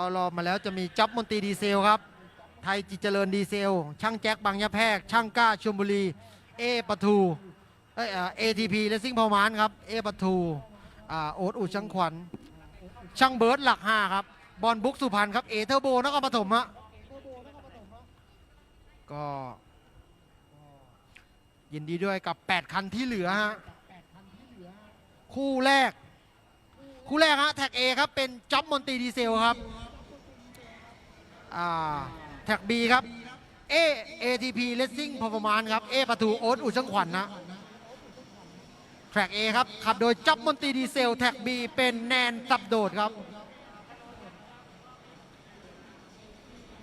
เข้ารอบมาแล้วจะมีจับมนตรีดีเซลครับ ไทยจิตเจริญดีเซล ช่างแจ็คบางยะแพก ช่างก้าชลบุรี เอปทูเอเอทีพีเลสซิ่งพอมานครับ เอปทูโอ๊ตอุช่างขวัญ ช่างเบิร์ดหลักห้าครับ บอลบุ๊กสุพรรณครับ เอเทอร์โบนครปฐมฮะก็ยินดีด้วยกับ 8 คันที่เหลือฮะ คู่แรก คู่แรกฮะแท็ก A ครับ เป็นจ็อบมอนตีดีเซลครับ อ่าแท็ก B ครับ A ATP Racing Performance ครับ A ประตูโอ๊ตอุช่างขวัญนะแท็ก A ครับ ขับโดยจ็อบมอนตีดีเซล แท็ก B เป็นแนนสับโดดครับ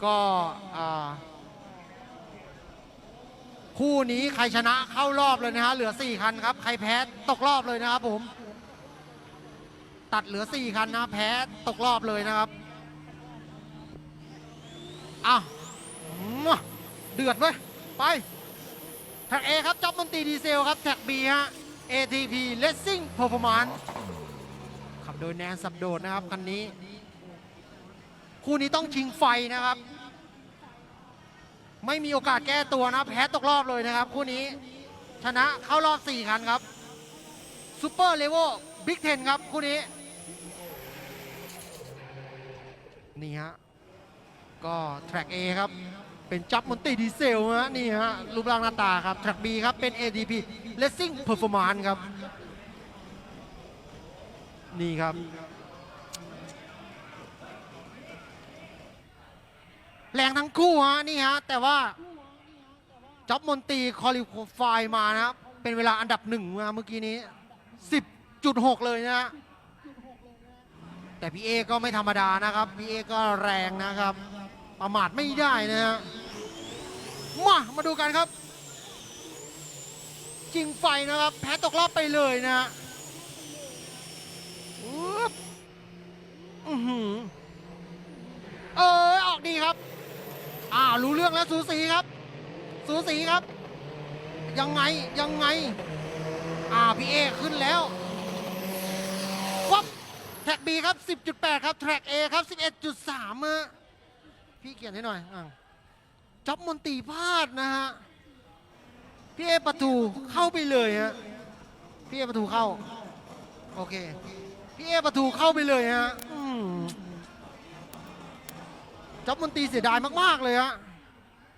ก็คู่นี้ใครชนะเข้ารอบเลยนะฮะ เหลือ 4 คันครับ ใครแพ้ตกรอบเลยนะครับผม ตัดเหลือ 4 คันนะ แพ้ตกรอบเลยนะครับ อะมาเดือดเว้ยไป แท็ก A ครับจ็อบมันตรีดีเซลครับ แท็ก B ฮะ ATP Racing Performance ขับโดยแนนสับโดดนะครับ คันนี้ คู่นี้ต้องชิงไฟนะครับ ไม่มีโอกาสแก้ตัวนะแพ้ตกรอบเลยนะครับ คู่นี้ ชนะเข้ารอบ 4 คันครับซูเปอร์เลเวลบิ๊กเทนครับ คู่นี้ นี่ฮะ ก็แทร็ก A ครับ เป็นจับมอนตีดีเซลฮะนี่ฮะรูปร่างหน้าตาครับแทร็ก B ครับ เป็น ADP Racing Performance ครับ นี่ครับแรงทั้งคู่ฮะนี่ฮะแต่ว่าจ็อบมนตีคอลิฟายมานะครับเป็นเวลาอันดับหนึ่งมาเมื่อกี้นี้ 10.6 เลยนะฮะแต่พี่เอก็ไม่ธรรมดานะครับพี่เอก็แรงนะครับ ประมาทไม่ได้นะฮะมา มาดูกันครับ จริงไฟนะครับ แพ้ตกรอบไปเลยนะฮะอือหือเออออกดีครับ อ่ารู้เรื่องแล้วสูสีครับ สูสีครับ ยังไงยังไง อ่าพี่เอขึ้นแล้ววับแท็ก B ครับ 10.8 ครับ แท็ก A ครับ 11.3ฮะ พี่เขียนให้หน่อยอ่าจ็อบมนตีพลาดนะฮะ พี่เอประตูเข้าไปเลยฮะ พี่เอประตูเข้า โอเค พี่เอประตูเข้าไปเลยฮะจ็อบมนตีเสียดายมากๆเลยฮะ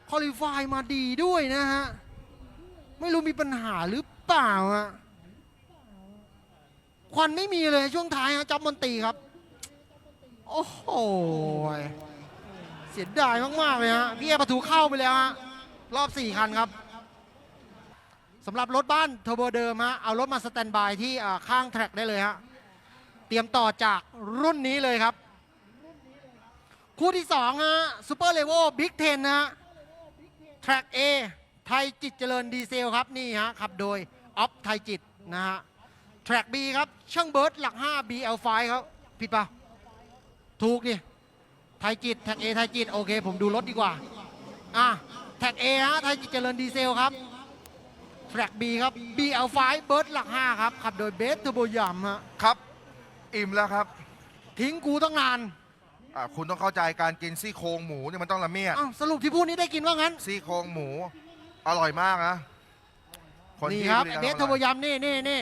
คอลิฟายมาดีด้วยนะฮะ ไม่รู้มีปัญหาหรือเปล่าฮะ ควันไม่มีเลยช่วงท้ายฮะจ็อบมนตีครับ โอ้โห เสียดายมากๆเลยฮะพี่เอประตูเข้าไปแล้วฮะรอบ 4 คันครับสำหรับรถบ้านเทอร์โบเดิมฮะเอารถมาสแตนบายที่ข้างแทร็กได้เลยฮะเตรียมต่อจากรุ่นนี้เลยครับ คู่ที่2ฮะซูเปอร์เลเวลบิ๊กเทนนะฮะแทร็ก A ไทยจิตเจริญดีเซลครับนี่ฮะขับโดยออฟไทยจิตนะฮะแทร็ก B ครับช่างเบิร์ดหลัก 5 BL5 ครับ ผิดปะถูกดิ ไทยจิตแท็ก A ไทยจิตโอเค ผมดูรถดีกว่า อะแท็ก A ฮะไทยจิตเจริญดีเซลครับแทร็ก B ครับ BL5 เบิร์ดหลัก5ครับ ขับโดยเบสเทอร์โบยามฮะครับ อิ่มแล้วครับทิ้งกูต้องนานอ่าคุณต้องเข้าใจการกินซี่โครงหมูเนี่ยมันต้องละเมียดอ้าวสรุปที่พูดนี้ได้กินว่างั้น ซี่โครงหมู อร่อยมากนะคนนี่ที่ครับบไอ้การเบสเทอร์โบยามนี่นี่นี่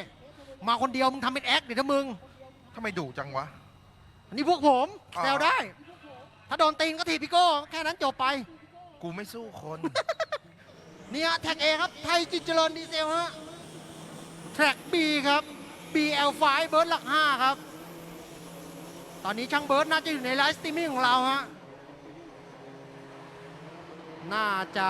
มาคนเดียวมึงทำเป็นแอคเดี๋ยวถ้ามึงทำไมดุจังวะอันนี้พวกผมอ่าแซวได้ ถ้าโดนตีนก็ถีบพี่โก้แค่นั้นจบไป กูไม่สู้คนนี่ฮะแท็ก A ครับ ไทยจิตเจริญดีเซลฮะ แท็ก B ครับ BL5 เบิร์ดหลัก 5 ครับ ตอนนี้ช่างเบิร์ดน่าจะอยู่ในไลฟ์สตรีมมิ่งของเราฮะ น่าจะ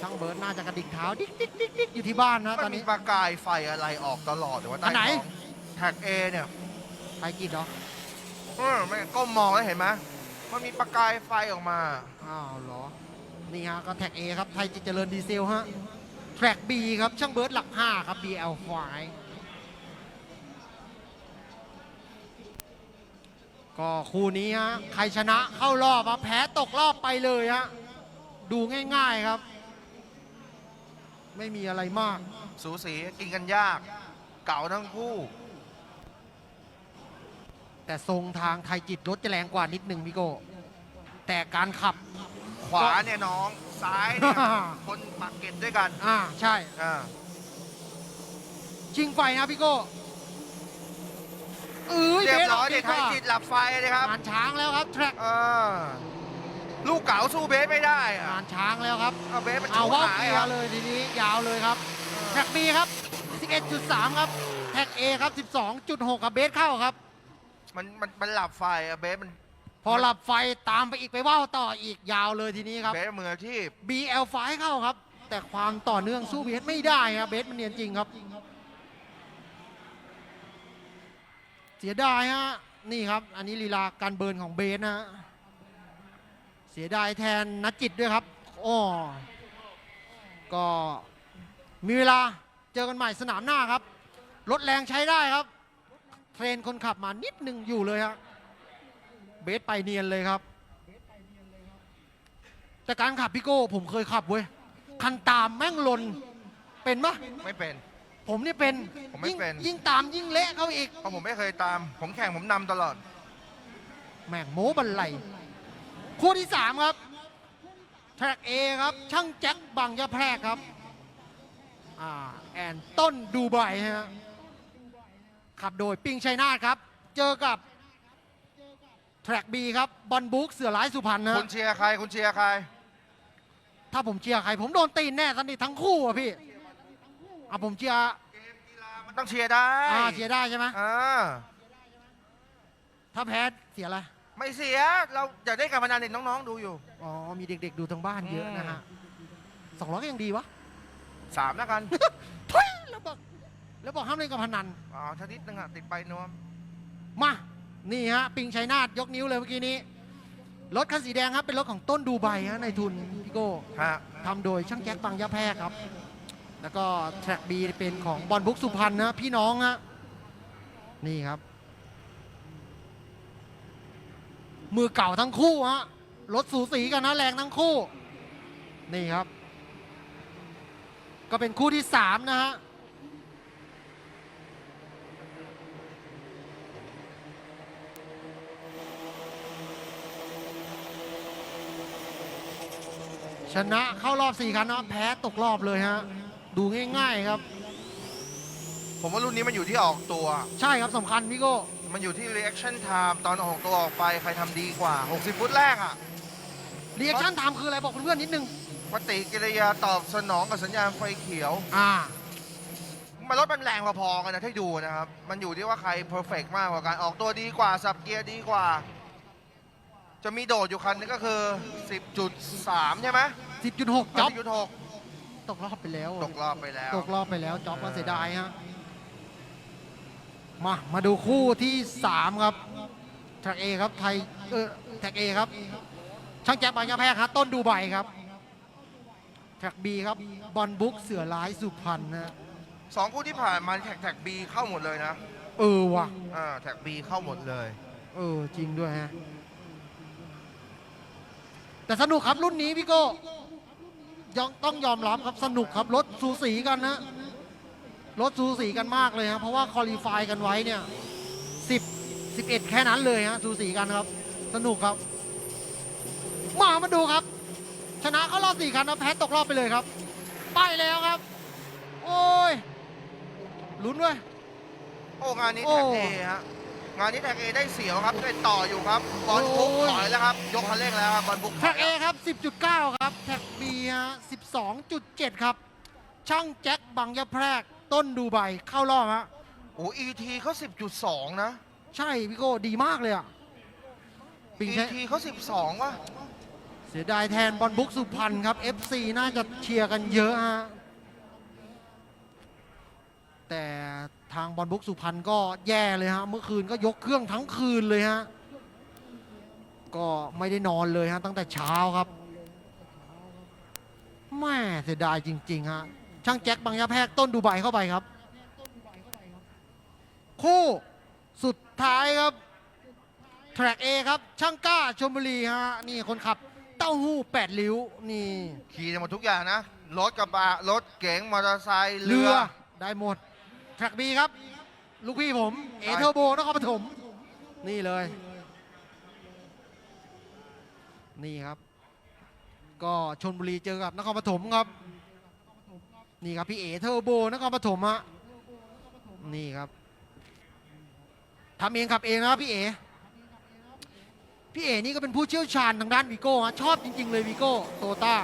ช่างเบิร์ดน่าจะกระดิกเท้าดิ๊กดิ๊กดิ๊กดิ๊กอยู่ที่บ้านนะตมัอนนมีนี้ ประกายไฟอะไรออกตลอดแต่ว่าอัใต้นไหนท้องแท็กเอเนี่ยไทยกิจเหรอ เออไม่ก้มมองแล้วเห็นไหมมันมีประกายไฟออกมา อ้าวเหรอ นี่ฮะก็แท็ก A ครับ ไทยจิตเจริญดีเซลฮะ แท็ก B ครับ ช่างเบิร์ดหลัก 5 ครับ BL5 ก็คู่นี้ฮะ ใครชนะเข้ารอบอะแพ้ตกรอบไปเลยฮะ ดูง่ายๆครับ ไม่มีอะไรมาก สูสีกินกันยาก เก่าทั้งคู่ แต่ทรงทางไทยจิตรถจะแรงกว่านิดหนึ่งพี่โก้แต่การขับ ขวาเนี่ยน้องซ้ายเนี่ย คนปากเก็ตด้วยกันอ่าใช่ อ่าชิงไฟนะพี่โก้เออเรียบร้อยเบเด็กสไทยออกจิตหลับไฟเลยครับงานช้างแล้วครับแทร็กอ่าลูกเก๋าสู้เบสไม่ได้อะงานช้างแล้วครับเอาเบสมันเอาชูว่าหายเกียครับร์เลยทีนี้ยาวเลยครับแท็ก B ครับ 11.3 ครับแท็ก A ครับ 12.6 ครับเบสเข้าครับ มันมันมันหลับไฟอะเบสมันพอหลับไฟตามไปอีกไปว่าวต่ออีกยาวเลยทีนี้ครับ เบสมืออาชีพ BL ไฟเข้าครับ แต่ความต่อเนื่องสู้เบสไม่ได้ครับเบสมันเนียนจริงครับ เสียดายฮะนี่ครับ อันนี้ลีลาการเบิร์นของเบสนะฮะเสียดายแทนนัดจิตด้วยครับอ้อก็มีเวลาเจอกันใหม่สนามหน้าครับรถแรงใช้ได้ครับ เทรนคนขับมานิดหนึ่งอยู่เลยครับเบสไปเนียนเลยครับ แต่การขับพี่โก้ผมเคยขับเว้ยคันตามแม่งลนเป็นปะไม่เป็น ผมนี่เป็นผมไม่ยิ่งเป็น ยิ่งตามยิ่งเละเข้าอีก เพราะผมไม่เคยตาม ผมแข่งผมนำตลอด แม่งโม้บันไลคู่ที่สามครับแทร็กเอครับ ช่างแจ็คบางยะแพรกครับ อ่า แอนต้นดูไบฮะ ขับโดยปิงชัยนาทครับ เจอกับแทร็กบีครับบอลบุ๊กเสือร้ายสุพรรณนะคุณเชียร์ใครคุณเชียร์ใคร ถ้าผมเชียร์ใคร ผมโดนตีนแน่สนิททั้งคู่อะพี่อะผมเชียร์มันต้องเชียร์ได้อ่าเชียร์ได้ใช่ไหมอ่าถ้าแพ้เสียอะไรไม่เสียเราอยากได้การพนันเด็กน้องๆดูอยู่ อ๋อ มีเด็กๆดูทางบ้านเยอะนะฮะสองร้อยก็ยังดีวะสามแล้วกันทุยแล้วบอก แล้วบอกห้ามเล่นกับพนัน อ๋อชนิดนึงอะติดไปนวม มา นี่ฮะ ปิงชัยนาทยกนิ้วเลยเมื่อกี้นี้ รถคันสีแดงครับ เป็นรถของต้นดูไบฮะในทุนพี่โก้ฮะ ทำโดยช่างแจ็คบางยะแพรกครับ แล้วก็แทร็กบีเป็นของบอลบุ๊กสุพรรณนะพี่น้องฮะ นี่ครับ มือเก่าทั้งคู่ฮะ รถสูสีกันนะแรงทั้งคู่ นี่ครับ ก็เป็นคู่ที่สามนะฮะ ชนะเข้ารอบสี่ครั้งนะแพ้ตกรอบเลยฮะดูง่ายๆครับ ผมว่ารุ่นนี้มันอยู่ที่ออกตัว ใช่ครับสำคัญพี่โก้มันอยู่ที่ reaction time ตอนออกตัวออกไปใครทำดีกว่า 60 ฟุตแรกอะเรียกชั่นไทม์คืออะไรบอกเพื่อนๆนิดนึงปฏิกิริยาตอบสนองกับสัญญาณไฟเขียว อ่า มันรถมันแรงพอๆกันนะที่ดูนะครับ มันอยู่ที่ว่าใคร perfect มากกว่าการออกตัวดีกว่าสับเกียร์ดีกว่า จะมีโดดอยู่คันนึงก็คือ 10.3 ใช่ไหม10.6จ็อบ10.6ตกรอบไปแล้วตกรอบไปแล้ว ตกรอบไปแล้วจ็อบก็เสียดายฮะมามาดูคู่ที่3ครับแท็กเอครับไทยเออแท็กเอครับ ช่างแจ๊บบางยาแพรกครับต้นดูไบครับแท็กบีครับบอลบุ๊กเสือร้ายสุพรรณนะสองคู่ที่ผ่านมาแท็กแท็กบีเข้าหมดเลยนะ เออว่ะอ่าแท็กบีเข้าหมดเลย เออจริงด้วยฮะ แต่สนุกครับรุ่นนี้พี่โก้ยองต้องยอมรับครับสนุกครับรถสูสีกันนะรถสูสีกันมากเลยครับเพราะว่าคอลี่ฟายกันไว้เนี่ยสิบสิบเอ็ดแค่นั้นเลยฮะสูสีกันครับ สนุกครับ มามาดูครับ ชนะเข้ารอบสี่คันนะแพ้ตกรอบไปเลยครับ ไปแล้วครับ โอ้ยลุ้นด้วยโอ้งานนี้โอ้แท็กเอฮะ งานนี้แท็กเอได้เสียวครับได้ต่ออยู่ครับบอลบุ๊กโอ้ยถอยแล้วครับยกคันเร่งแล้วครับบอลบุ๊กถแท็อกยเอแล้วครับ 10.9 ครับ แท็กบีฮะ12.7 ครับ ช่างแจ็คบางยะแพรกต้นดูไบเข้ารอบฮะโอ้อีทีเขา10.2 นะ ใช่พี่โก้ดีมากเลยอะปิงอีใช้ทีเขา12ว่ะเสียดายแทนบอลบุ๊กสุพรรณครับ FC น่าจะเชียร์กันเยอะฮะแต่ ทางบอลบุ๊กสุพรรณก็แย่เลยฮะ เมื่อคืนก็ยกเครื่องทั้งคืนเลยฮะ ก็ไม่ได้นอนเลยฮะตั้งแต่เช้าครับแม่เสียดายจริงๆฮะ ช่างแจ็คบางยะแพรกต้นดูไบเข้าไปครับ คู่สุดท้ายครับ แทร็กเอครับ ช่างกล้าชมบุรีฮะ นี่คนขับ เต้าหู้แปดริ้ว นี่ ขี่ได้หมดทุกอย่างนะ รถกระบะ รถเก๋ง มอเตอร์ไซค์ เรืเรืออ ได้หมด แทร็กบีครับ ลูกพี่ผม เอเทอร์โบนครปฐมนี่เลย นี่ครับ ก็ชนบุรีเจอกับนครปฐมครับ นี่ครับพี่เอเทอร์โบนครปฐมฮะนี่ครับทำเองขับเองนะครับพี่เอพี่เอนี่ก็เป็นผู้เชี่ยวชาญทางด้านวีโก้ฮะชอบจริง ๆ เลยวีโก้โตต้า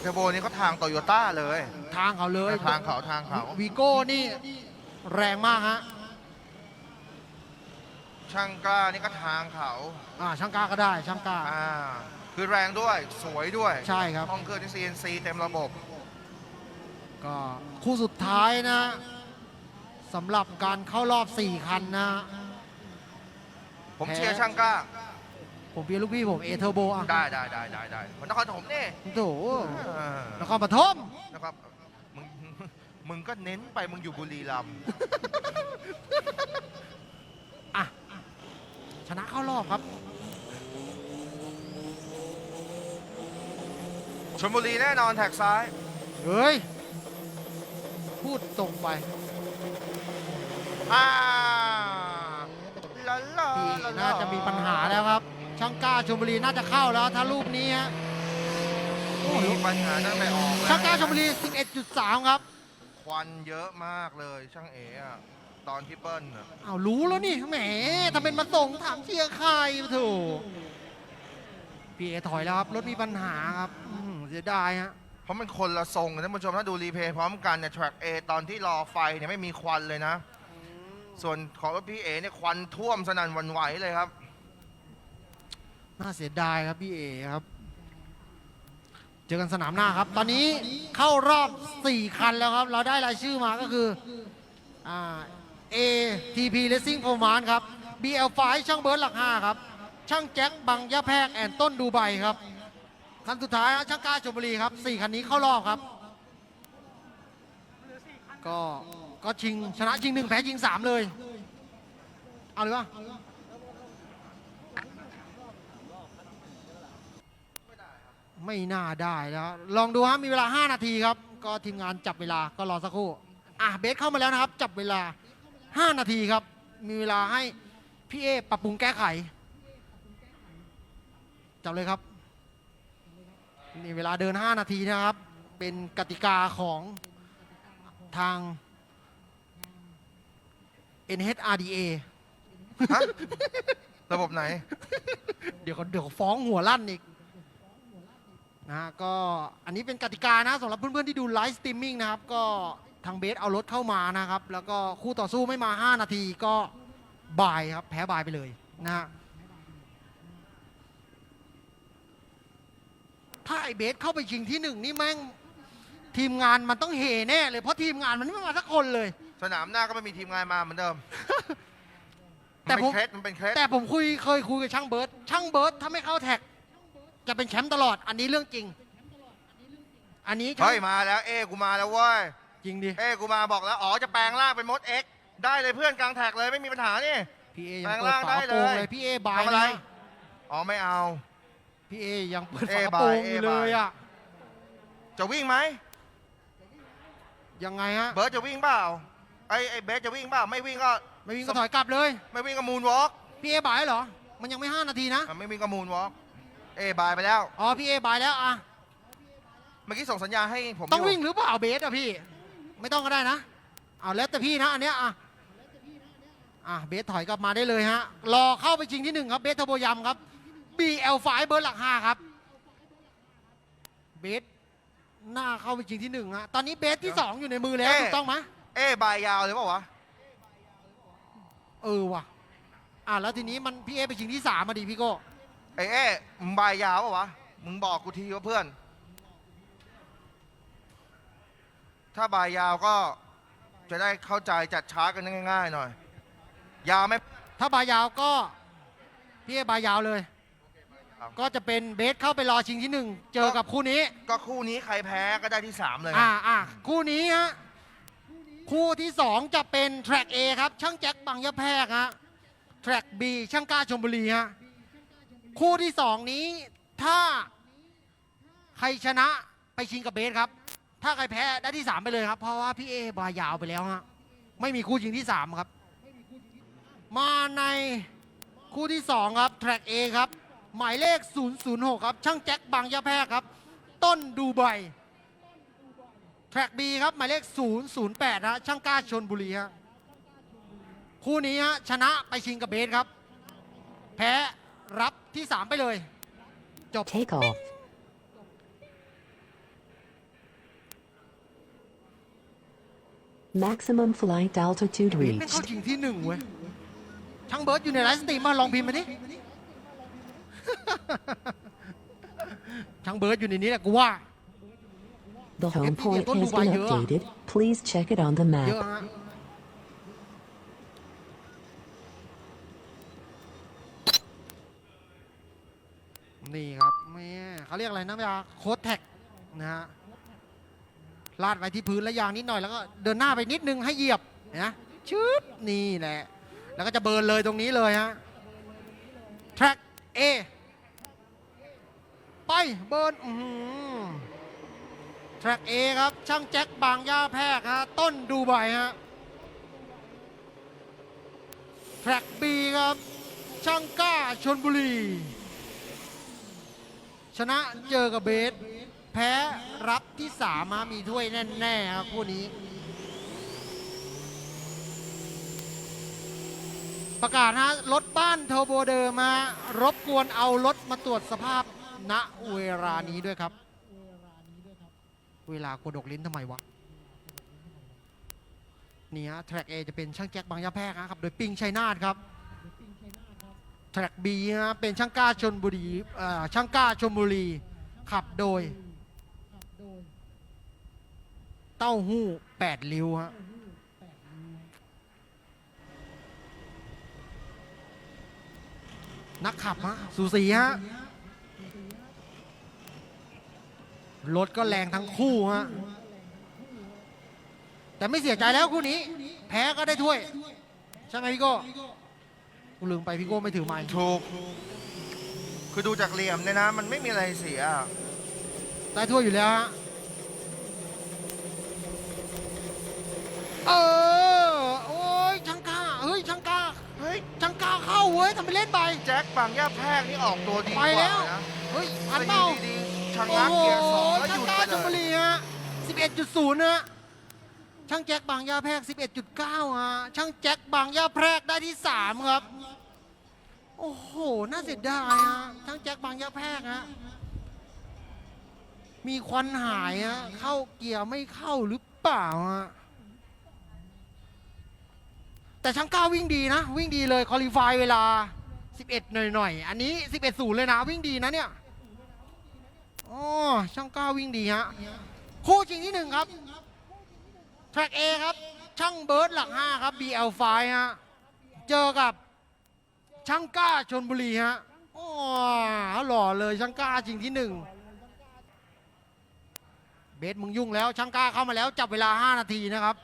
เทอร์โบนี่เขาทางโตโยต้าเลย ทางเขาเลยทางเขาทางเขาวีโก้นี่แรงมากฮะช่างกล้านี่ก็ทางเขาอ่าช่างกล้าก็ได้ช่างกล้าอ่าคือแรงด้วยสวยด้วยใช่ครับห้องเครื่องที่ CNC เต็มระบบ ก็คู่สุดท้ายนะสำหรับการเข้ารอบ 4 คันนะ ผมแพ้เชียร์ช่างกล้า ผมเพียร์ลูกพี่ผมเอเทอร์โบอะได้ได้ได้ได้ได้มันนครปฐมนี่โถเออนครปฐมนะครับมึงมึงก็เน้นไปมึงอยู่บุรีรัมย์อะชนะเข้ารอบครับชลบุรีแน่นอนแท็กซ้าย เฮ้ย พูดตรงไปอ่าลาลาพี่ลาลน่าจะมีปัญหาแล้วครับ ช่างกล้าชลบุรีน่าจะเข้าแล้วถ้ารูปนี้ฮะโอ้โหมีปัญหาตั้งแต่ออกแล้วช่างกล้าชลบุรี 11.3 ครับ ควันเยอะมากเลยช่างเอ๋อะตอนที่เบิ้ลน่ะเอาวรู้แล้วนี่แหมทำเป็นมาส่งถามเชียร์ใครโถูพี่เอถอยแล้วครับรถมีปัญหาครับอื้อหือเสียดายฮะเพราะมันคนละทรงกันท่านผู้ชมถ้าดูรีเพลย์พร้อมกันเนี่ย track A ตอนที่รอไฟเนี่ยไม่มีควันเลยนะ ส่วนของรถพี่เอเนี่ยควันท่วมสนั่นหวันไหวเลยครับ น่าเสียดายครับพี่เอครับ เจอกันสนามหน้าครับ ตอนนี้เข้ารอบ 4 คันแล้วครับ เราได้รายชื่อมาก็คืออ่า ATP Racing p r o m a n ครับ BL5 ช่างเบิร์ดหลัก5ครับ ช่างแจ็คบังยะแพกแอนต้นดูไบครับ คันสุดท้ายช่างกล้าชมบุรีครับ 4 คันนี้เข้ารอบครับ ก็ก็ชิงชนะชิงหนึ่งแพ้ชิง3เลย เอาเลยวะ ไม่น่าได้แล้ว ลองดูฮะมีเวลา 5 นาทีครับ ก็ทีมงานจับเวลาก็รอสักครู่อะเบสเข้ามาแล้วนะครับ จับเวลา 5 นาทีครับ มีเวลาให้พี่เอปรับปรุงแก้ไข จับเลยครับนี่เวลาเดิน 5 นาทีนะครับ เป็นกติกาของทาง NHRDA ฮะระบบไหน เดี๋ยวเขาเดี๋ยวเขาฟ้องหัวลั่นอีก นะฮะก็อันนี้เป็นกติกานะสำหรับเพื่อนๆที่ดูไลฟ์สตรีมมิ่งนะครับก็ทางเบสเอารถเข้ามานะครับ แล้วก็คู่ต่อสู้ไม่มา 5 นาทีก็บายครับ แพ้บายไปเลยนะฮะถ้าไอเบสเข้าไปชิงที่หนึ่งนี่แม่งทีมงานมันต้องเฮแน่เลยเพราะทีมงานมันไม่มาสักคนเลย สนามหน้าก็ไม่มีทีมงานมาเหมือนเดิมแต่มันผเป็มนเคล็ดมันเป็นเคล็ดแต่ผมคุยเคยคุยกับช่างเบิร์ตช่างเบิร์ตถ้าไม่เข้าแท็ก จะเป็นแชมป์ตลอด อันนี้เรื่องจริง อันนี้ช่างเฮ้ยมาแล้ว เอ้กูมาแล้วเว้ย จริงดิ เอ้กูมาบอกแล้ว อ๋อจะแปลงร่างเป็นมดเอ็กได้เลยเพื่อนกลางแท็กเลยไม่มีปัญหานี่ พี่เอแปยังลงเปิดร่างฝาได้โปรงเลยเลยพี่เอบายทำอะไร นะอ๋อไม่เอา พี่เอยังเปิดเอฝาบายโปรงเออยู่เลยบายอะ จะวิ่งไหม ยังไงฮะ เบิร์ดจะวิ่งเปล่า ไอไอเบสจะวิ่งเปล่า ไม่วิ่งก็ ไม่วิ่งก็ถอยกลับเลย ไม่วิ่งก็มูนวอล์กพี่เอบายเหรอ มันยังไม่5นาทีนะ ไม่วิ่งก็มูนวอล์ก เอบายไปแล้ว อ๋อพี่เอบายแล้วอะเมื่อกี้ส่งสัญญาณให้ผมต้องยู่วิ่งหรือเปล่าเบสอะพี่ ไม่ต้องก็ได้นะเอาแล้วแต่พี่นะอันเนี้ยอะอะเบสถอยกลับมาได้เลยฮะรอเข้าไปชิงที่หนึ่งครับเบสเทอร์โบยำครับ BL5 เบอร์หลักห้าครับเบสหน้าเข้าไปชิงที่หนึ่งฮะตอนนี้เบสที่สองอยู่ในมือแล้วถูกต้องไหมเอบายยาวเลยเปล่าวะเออว่ะอะแล้วทีนี้มันพี่เอไปชิงที่สามมาดิพี่โก้ ไอเอ้มึงบายยาวเปล่าวะ มึงบอกกูทีว่าเพื่อน ถ้าบายยาวก็จะได้เข้าใจจัดช้ากันง่าย ๆ หน่อย ยาวไหมถ้าบายาวก็พี่เอบายาวเลยครับก็จะเป็นเบสเข้าไปรอชิงที่หนึ่งเจอกับคู่นี้ก็คู่นี้ใครแพ้ก็ได้ที่สามเลยนะอ่าอ่าคู่นี้ฮะคู่ที่สองจะเป็น Track A ครับ ช่างแจ็คบางยะแพรกฮะ Track B ช่างกล้าชมบุรีฮะ คู่ที่สองนี้ถ้าใครชนะไปชิงกับเบสครับ ถ้าใครแพ้ได้ที่3ไปเลยครับ เพราะว่าพี่เอบายาวไปแล้วฮะไม่มีคู่ชิงที่3ครับ มาในคู่ที่2ครับแทร็ก A ครับ หมายเลข 006 ครับ ช่างแจ็คบางยะแพรครับ ต้นดูไบแทร็ก B ครับ หมายเลข 008ฮะช่างกล้าชนบุรีฮะคู่นี้ฮะชนะไปชิงกับเบสครับ แพ้ รับที่ 3 ไปเลย Take off. Maximum flight altitude เบสไม่เข้า reached. ชิงที่หนึ่งเว้ยช่างเบิร์ดอยู่ในไลฟ์สตรีมมาลองพิมพ์มาดิ ช่างเบิร์ดอยู่ในนี้แหละกูว่า The home If you point don't has do been by your- updated. Please check it on the เยอะ map. ฮะ นี่ครับแม่เขาเรียกอะไรนะพี่อาโค้ดแท็กนะฮะลาดไปที่พื้นแล้วยางนิดหน่อยแล้วก็เดินหน้าไปนิดนึงให้เหยียบนะชึบนี่แหละแล้วก็จะเบิร์นเลยตรงนี้เลยฮะแทร็ก A ไปเบิร์นอื้อหือแทร็ก A ครับช่างแจ็คบางย่าแพรกฮะต้นดูไบฮะแทร็ก B ครับช่างก้าชนบุรี ชนะเจอกับเบส แพ้รับที่สามมามีถ้วยแน่ๆครับคู่นี้ ประกาศฮะรถบ้านเทอร์โบเดิมมารบกวนเอารถมาตรวจสภาพณเวลานี้ด้วยครับ เวลากดดกลิ้นทำไมวะนี่ฮะแทร็ก A จะเป็นช่างแจ็คบางยะแพรกนะครับ โดยปิงชัยนาทครับ แทร็ก B ฮะเป็นช่างกล้าชนบุรีช่างกล้าชนบุรี ขับโดย เต้าหู้แปดริ้วฮะนักขับฮะสูสีฮะรถก็แรงทั้งคู่ฮะแต่ไม่เสียใจแล้วคู่นี้ แพ้ก็ได้ถ้วย ใช่ไหมพี่โก้ กูลืมไปพี่โก้ไม่ถือไม้ถูก คือดูจากเหลี่ยมเนี่ยนะ มันไม่มีอะไรเสีย ได้ถ้วยอยู่แล้วฮะเออโอ้ยช่างกล้าเฮ้ยช่างกล้าเฮ้ยช่างกล้าเข้าเว้ยทำไปเล่นไป แจ็คบางย่าแพรกนี่ออกตัวดีกไปว่าแล้ว นะเฮ้ยแต่อันอเปล่ายู่ดีๆชะโอ้งักโหเกียร์สองแล้วหช่างยุดกล้าไปชลบุเลยรีฮะ11.0นะฮะ ช่างแจ็คบางยาแพรก 11.9ฮะช่างแจ็คบางยาแพรกได้ที่ 3 ครับ โอ้โห น่าเสียดายฮะช่างแจ็คบางยาแพรกฮะมีควันหายฮะเข้าเกียร์ไม่เข้าหรือเปล่าฮะแต่ช่างก้าวิ่งดีนะ วิ่งดีเลยคอลี่ฟายเวลา 11 หน่อยๆอันนี้ 11 0เลยนะ วิ่งดีนะเนี่ยอ๋อช่างก้าวิ่งดีฮะคู่ชิงที่หนึ่งครับ แทร็ก A ครับ ช่างเบิร์ดหลัก 5 ครับ BL5 ฮะ เจอกับช่างก้าชนบุรีฮะอ๋อหล่อเลยช่างก้าชิงที่หนึ่งเบสมึงยุ่งแล้วช่างก้าเข้ามาแล้วจับเวลา 5 นาทีนะครับ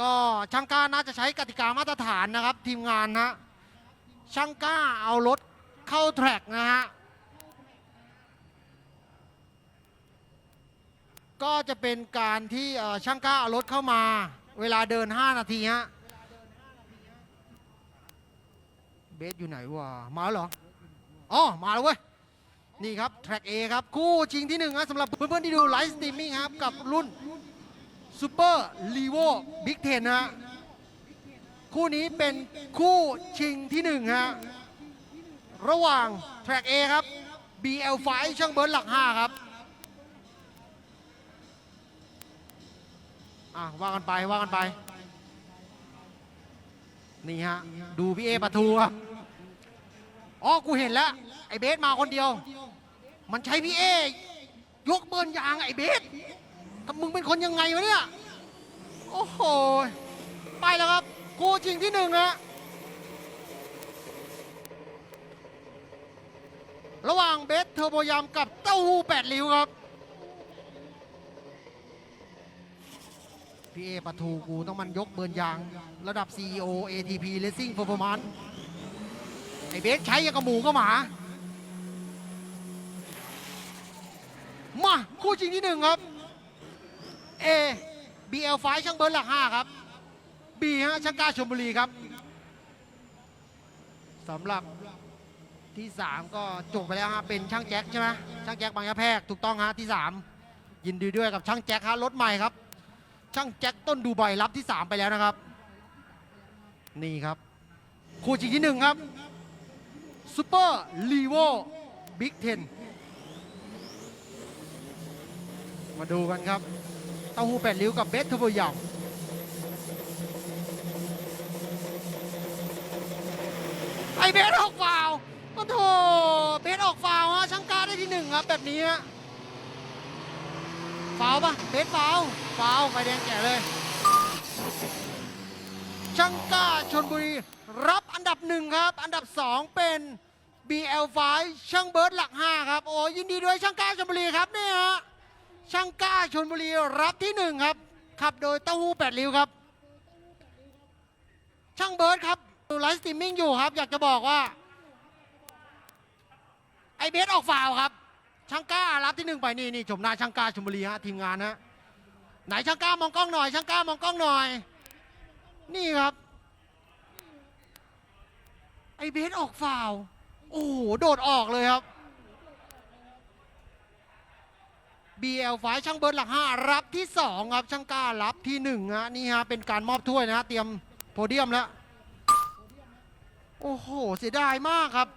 ก็ช่างก้าน่าจะใช้กติกามาตรฐานนะครับ ทีมงานฮะช่างก้าเอารถเข้าแทร็กนะฮะ ก็จะเป็นการที่ช่างกล้าเอารถเข้ามา เวลาเดิน 5 นาทีฮะเบสอยู่ไหนวะมาแล้วเหรออ๋อมาแล้วเว้ยนี่ครับแทร็ก A ครับ คู่ชิงที่หนึ่งนะสำหรับเพื่อนๆที่ดูไลฟ์สตรีมมิ่งครับ กับรุ่นซูเปอร์ลีโวบิ๊กเทนฮะคู่นี้เป็นคู่ชิงที่หนึ่งฮะระหว่างแทร็ก A ครับ BL5 ช่างเบิร์ดหลัก 5 ครับ อะว่ากันไปว่ากันไป นี่ฮะ ดูพี่เอปะทูครับอ๋อ กูเห็นแล้ว ไอ้เบสมาคนเดียว มันใช้พี่เอยกเบิร์นยางไอ้เบสถ้ามึงเป็นคนยังไงวะเนี่ย โอ้โห ไปแล้วครับ กูจริงที่หนึ่งฮะระหว่างเบสเทอร์โบยามกับเต้าหู้แปดริ้วครับ พี่เอปะทูกูต้องมันยกเบิร์นยาง ระดับ CEO ATP Racing Performance ไอเบสใช้ยางกับหมูก็หมา มา คู่ชิงที่หนึ่งครับ A BL ไฟช่างเบิร์ดหลักห้าครับ B ฮะช่างก้าชมบุรีครับสำหรับที่ 3 ก็จบไปแล้วฮะเป็นช่างแจ็คใช่ไหมช่างแจ็คบางยะแพรกถูกต้องฮะที่ 3 ยินดีด้วยกับช่างแจ็คฮะรถใหม่ครับ ช่างแจ็คต้นดูไบรับที่ 3 ไปแล้วนะครับ นี่ครับ คู่ชิงที่ 1 ครับซูเปอร์ลีโวบิ๊กเทนมาดูกันครับเต้าหู้แปดริ้วกับเบสทูโบยำไอเบสออกฟาวล์โอ้โถเบสออกฟาวล์ฮะช่างกล้าได้ที่หนึ่งครับแบบนี้ฮะ ฟาวปะเบสฟาวล์ฟาวล์ไฟแดงแก่เลย ช่างกล้าชนบุรี รับอันดับหนึ่งครับ อันดับสองเป็น BL5 ช่างเบิร์ดหลักห้าครับ โอ้ยินดีด้วยช่างกล้าชนบุรีครับเนี่ยฮะช่างกล้าชนบุรีรับที่หนึ่งครับ ขับโดยเต้าหู้แปดริ้วครับ ช่างเบิร์ดครับดูไลฟ์สตรีมมิ่งอยู่ครับ อยากจะบอกว่า ไอเบสออกฟาวครับ ช่างกล้ารับที่หนึ่งไปนี่นี่ชมหน้าช่างกล้าชนบุรีฮะทีมงานฮะไหนช่างกล้ามองกล้องหน่อยช่างกล้ามองกล้องหน่อย นี่ครับ ไอเบสออกฟาวโอ้โหโดดออกเลยครับ BL ไฟช่างเบิร์ดหลักห้ารับที่2ครับช่างกล้ารับที่1ฮะนี่ฮะเป็นการมอบถ้วยนะฮะเตรียมโพเดียมแล้ว โอ้โห เสียดายมากครับ